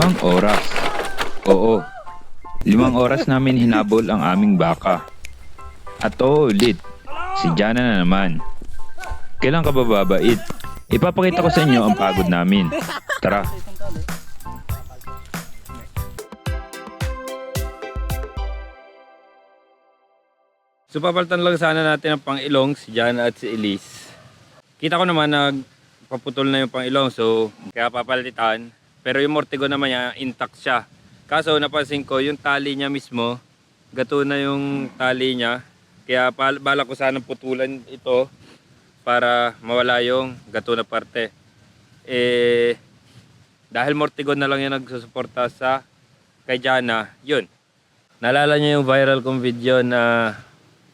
Limang oras. Oo. Limang oras namin hinabol ang aming baka. At oo ulit, si Jana na naman. Kailan ka bababait? Ipapakita ko sa inyo ang pagod namin. Tara. So papalitan lang sana natin ang pangilong si Jana at si Elise. Kita ko naman na paputol na yung pangilong so kaya papalitan. Pero yung mortigo naman niya intact siya. Kaso napansin ko yung tali niya mismo gato na yung tali niya. Kaya bala ko sana putulan ito para mawala yung gato na parte. Eh dahil mortigo na lang yung nagsusuporta sa kay Jana, yun. Naalala niyo yung viral kong video na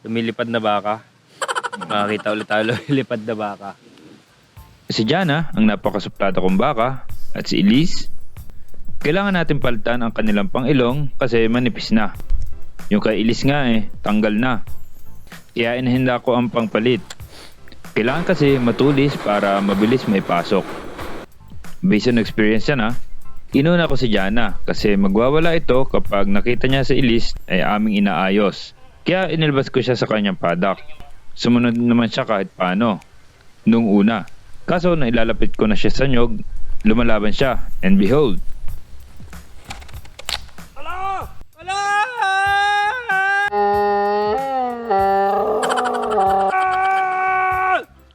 lumilipad na baka? Makakita ulit tayo lumilipad na baka. Si Jana, ang napakasuplada kong baka, at si Elise, kailangan natin palitan ang kanilang pangilong kasi manipis na. Yung kay Elise nga eh, tanggal na. Kaya inahinda ko ang pangpalit. Kailangan kasi matulis para mabilis may pasok. Based on experience yan ha. Inuna ko si Jana kasi magwawala ito kapag nakita niya si Elise ay aming inaayos. Kaya inilabas ko siya sa kanyang paddock. Sumunod naman siya kahit paano. Nung una. Kaso na ilalapit ko na siya sa nyog, lumalaban siya. And behold,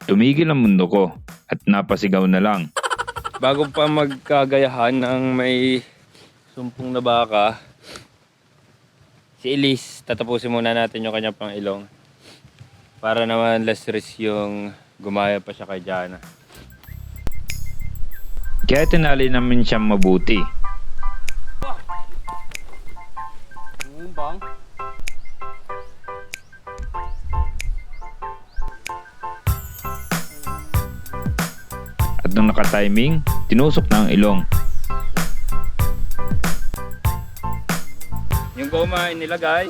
tumigil ang mundo ko at napasigaw na lang. Bago pa magkagayahan ng may sumpong na baka, si Elise, tatapusin muna natin yung kanyang pangilong. Para naman less risk yung gumaya pa siya kay Jana. Kaya tinali namin siyang mabuti. bang? At nung nakatiming, tinusok na ang ilong. Yung goma inilagay.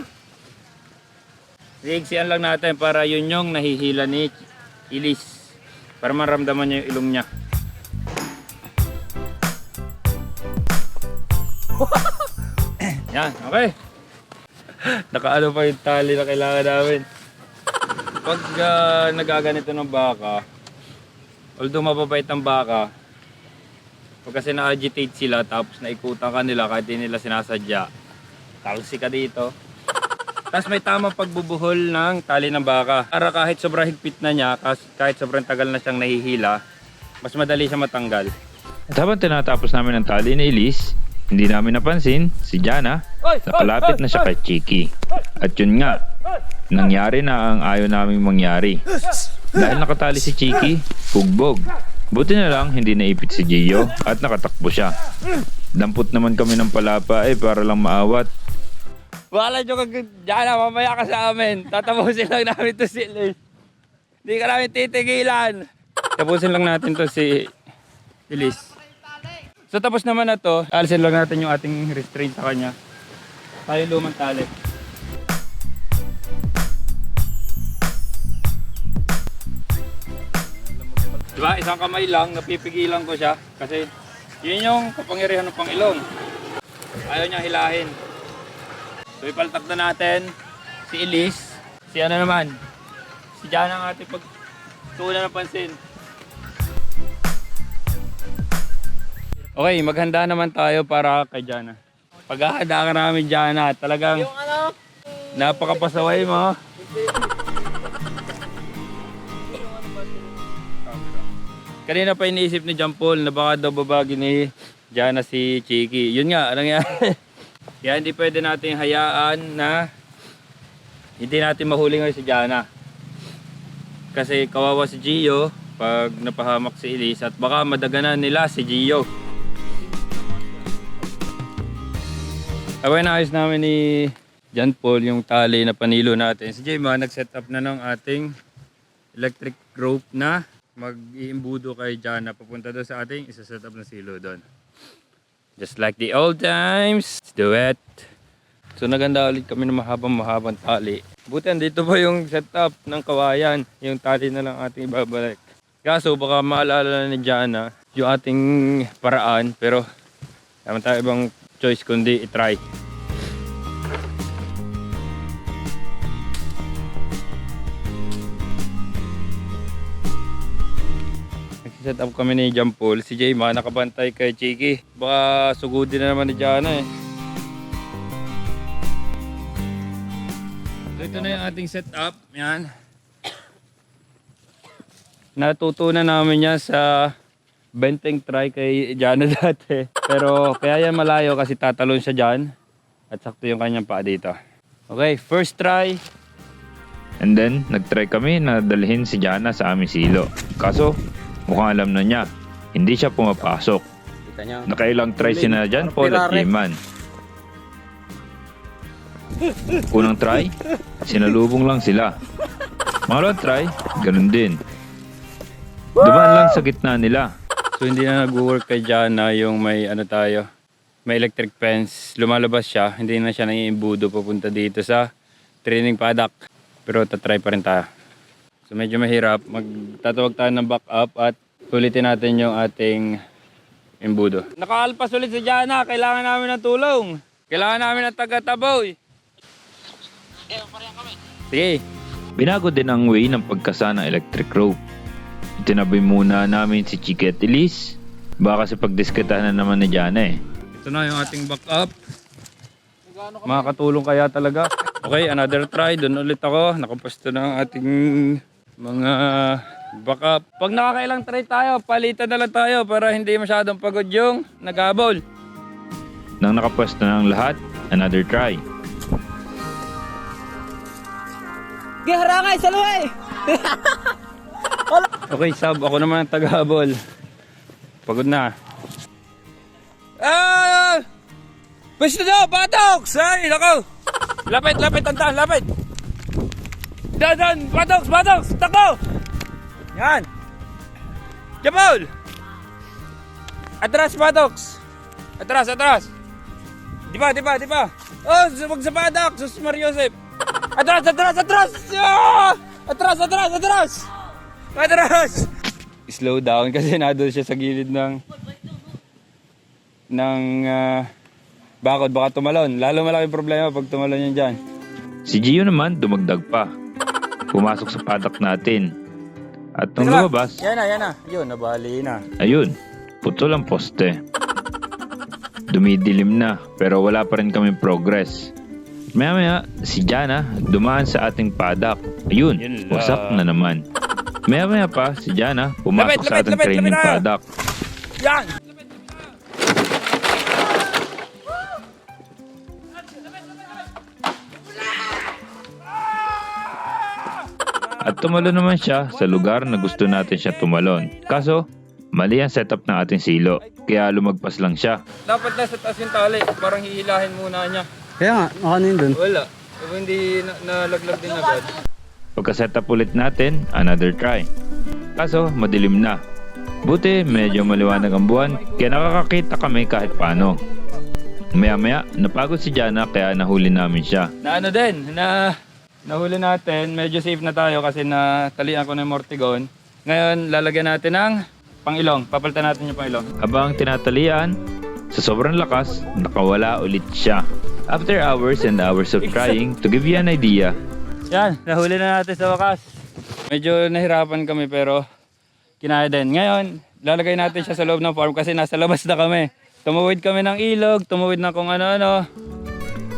Siksiyan lang natin para yun yung nahihila ni Elise. Para maramdaman niya yung ilong niya. Yan, okay. Nakaano pa yung tali na kailangan namin. Pag ah, nagaganito ng baka, although mababait ang baka, pag kasi na-agitate sila tapos naikutan ka nila kahit di nila sinasadya, talsi ka dito. Tapos may tamang pagbubuhol ng tali ng baka. Para kahit sobrang higpit na niya, kahit sobrang tagal na siyang nahihila, mas madali siya matanggal. At habang tinatapos namin ang tali ni Elise, hindi namin napansin si Jana Napalapit na siya kay Chiki. At yun nga, nangyari na ang ayaw naming mangyari. Dahil nakatali si Chiki, hugbog. Buti na lang hindi naipit si Gio at nakatakbo siya. Dampot naman kami ng palapa eh para lang maawat. Wala nyo kag Diana, mamaya ka sa amin. Tatapusin lang namin to si Liz. Hindi ka namin titigilan. Tapusin lang natin to si Elise. So tapos naman na to, alisin lang natin yung ating restraint sa kanya. Tayo lumang tali. Diba, isang kamay lang, napipigilan ko siya. Kasi yun yung kapangyarihan ng Pangilong. Ayaw niya hilahin. So ipaltak na natin si Elise. Si ano naman, si Jana ang ating pag tuunan ng pansin. Okay, maghanda naman tayo para kay Jana. Paghahanda ka namin Jana, talagang napakapasaway mo. Kanina pa iniisip ni John Paul na baka daw babagi ni Jana si Chiki. Yun nga, anong nangyari? Kaya hindi pwede natin hayaan na hindi natin mahuli ngayon si Jana. Kasi kawawa si Gio pag napahamak si Elise at baka madaganan nila si Gio. Away na ayos namin ni John Paul yung tali na panilo natin. Si Jayma nag-set up na ng ating electric rope na mag-iimbudo kay Jana papunta doon sa ating isa-set up na silo doon. Just like the old times. Let's do it. So naganda ulit kami ng mahabang mahabang tali. Buti dito pa yung setup ng kawayan. Yung tali na lang ating ibabalik. Kaso baka maalala na ni Jana yung ating paraan. Pero Tama tayo ibang choice kundi itry. Nagsiset up kami ni John Paul. Si Jay, mga nakabantay kay Chiki. Baka sugudin na naman ni Jana eh. So ito na yung ating setup. Yan. Natutunan namin yan sa benteng try kay Jana dati. Pero kaya yan malayo kasi tatalon siya dyan. At sakto yung kanyang paa dito. Okay, first try. And then, nagtry kami na dalhin si Jana sa aming silo. Kaso, mukhang alam na niya. Hindi siya pumapasok. Kita niya. Nakailang try si na Jan Paul at. Jiman. Unang try, sinalubong lang sila. Pangalawang try, ganun din. Dumaan lang sa gitna nila. So hindi na nag-work kay Jana yung may ano tayo, may electric fence. Lumalabas siya, hindi na siya naiimbudo papunta dito sa training paddock. Pero tatry pa rin tayo. So medyo mahirap. Magtatawag tayo ng backup at ulitin natin yung ating imbudo. Nakaalpas ulit si Jana. Kailangan namin ng tulong. Kailangan namin ng taga-taboy. Sige. Binago din ang way ng pagkasa ng electric rope. Itinabi muna namin si Chiki at Elise. Baka sa pagdisketahan na naman ni Jana eh. Ito na yung ating backup. Makakatulong kaya talaga. Okay, another try. Doon ulit ako. Nakaposto na ang ating mga backup. Pag nakakailang try tayo, palitan na lang tayo para hindi masyadong pagod yung nagabol. Nang nakapwesto na ang lahat, another try. Giharangay sa luhay! Okay, sub. Ako naman ang tagabol. Pagod na. Ah! Pwesto na! Batox! Ay, nako! Lapit, lapit, tantan, lapit! Dan, dan! Batox, batox! Tako! Yan! Jamal! Atras, batox! Atras, atras! Di ba, di ba, di ba? Oh, wag sa badak! Sus Mariosep! Atras, atras, atras! Ah! Atras, atras, atras! Atras! Slow down kasi nado siya sa gilid ng ng ah, bakod baka tumalon. Lalo malaki problema pag tumalon yan dyan. Si Gio naman dumagdag pa. Pumasok sa padak natin. At nung lumabas, Yan na, yan na. Yun, nabali na. ayun, putol ang poste. Dumidilim na pero wala pa rin kami progress. Maya maya, si Jana dumaan sa ating padak. Ayun, wasak na naman. Maya maya pa, si Jana pumasok Lapit, sa ating lapit, training lapit na! padak. Yan! At tumalon naman siya sa lugar na gusto natin siya tumalon. Kaso, mali ang setup ng ating silo, kaya lumagpas lang siya. Dapat nasa taas yung tali. Parang hihilahin muna niya. Kaya nga, ano yun dun? Wala. Kung hindi na, nalaglag din agad. Pagka-setup ulit natin, another try. Kaso, madilim na. Buti, medyo maliwanag ang buwan, kaya nakakakita kami kahit paano. Maya-maya, napagod si Jana kaya nahuli namin siya. Na ano din, na nahuli natin, medyo safe na tayo kasi natalian ko na yung Mortigon. Ngayon, lalagyan natin ng pangilong. Papalitan natin yung pangilong. Habang tinatalian, sa sobrang lakas, nakawala ulit siya. After hours and hours of trying, to give you an idea, Yan, nahuli na natin sa wakas. Medyo nahirapan kami pero kinaya din. Ngayon, lalagay natin siya sa loob ng farm kasi nasa labas na kami. Tumuwid kami ng ilog, tumuwid na kung ano-ano.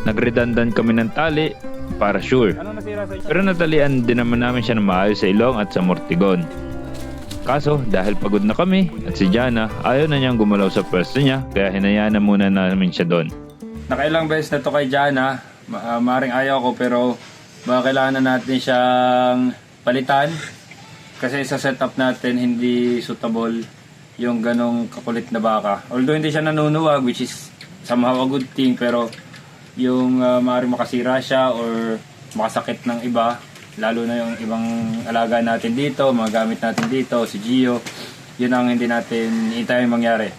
nagredundant kami ng tali para sure. Ano Pero natalian din naman namin siya ng maayos sa ilong at sa mortigon. Kaso, dahil pagod na kami at si Jana, ayaw na niyang gumalaw sa pwesto niya, kaya hinayaan na muna namin siya doon. Nakailang beses na to kay Jana. Ma- ah, maring ayaw ko pero baka kailangan na natin siyang palitan. Kasi sa setup natin hindi suitable yung ganong kakulit na baka. Although hindi siya nanunuwag which is somehow a good thing pero yung uh, maaaring makasira siya or makasakit ng iba lalo na yung ibang alaga natin dito, mga gamit natin dito, si Gio yun ang hindi natin hintayin mangyari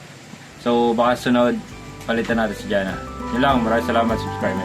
so baka sunod palitan natin si Jana yun lang, maraming salamat subscribe